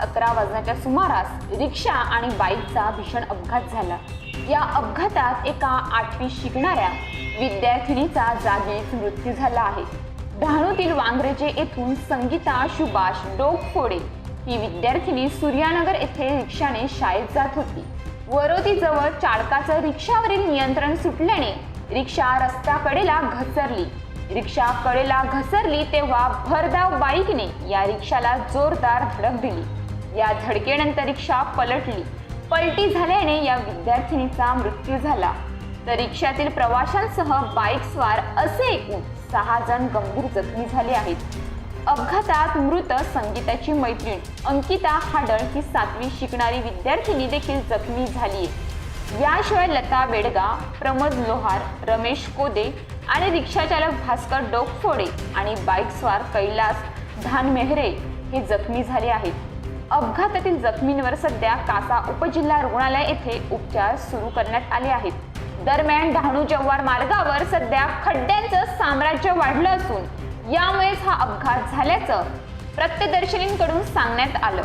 अकरा वाजण्याच्या सुमारास रिक्षा आणि बाईकचा भीषण अपघात झाला. या अपघातात एका आठवी शिकणाऱ्या विद्यार्थिनीचा जागीच मृत्यू झाला आहे. डहाणूतील वांगरेजे येथून संगीता सुभाष डोकफोडे ही विद्यार्थिनी सूर्यानगर येथे रिक्षाने शाळेत जात होती. वरोतीजवळ चालकाचं रिक्षावरील नियंत्रण सुटल्याने रिक्षा रस्त्याकडेला घसरली. रिक्षा कडेला घसरली तेव्हा भरधाव बाईकने या रिक्षाला जोरदार धडक दिली. या धडकेनंतर रिक्षा पलटली. पलटी झाल्याने या विद्यार्थिनीचा मृत्यू झाला. तर रिक्षातील प्रवाशांसह बाईक स्वार असे एकूण सहा जण गंभीर जखमी झाले आहेत. अपघातात मृत संगीताची मैत्रीण अंकिता हाडळ ही सातवी शिकणारी विद्यार्थिनी देखील जखमी झाली आहे याशिवाय लता बेडगा प्रमोद लोहार रमेश कोदे आणि रिक्षाचालक भास्कर डोकफोडे आणि बाईकस्वार कैलास धान मेहरे हे जखमी झाले आहेत. अपघातातील जखमींवर सध्या कासा उपजिल्हा रुग्णालय येथे उपचार सुरू करण्यात आले आहेत. दरम्यान डहाणू जव्हार मार्गावर सध्या खड्ड्यांचं साम्राज्य वाढलं असून यामुळेच हा अपघात झाल्याचं प्रत्यदर्शनींकडून सांगण्यात आलं.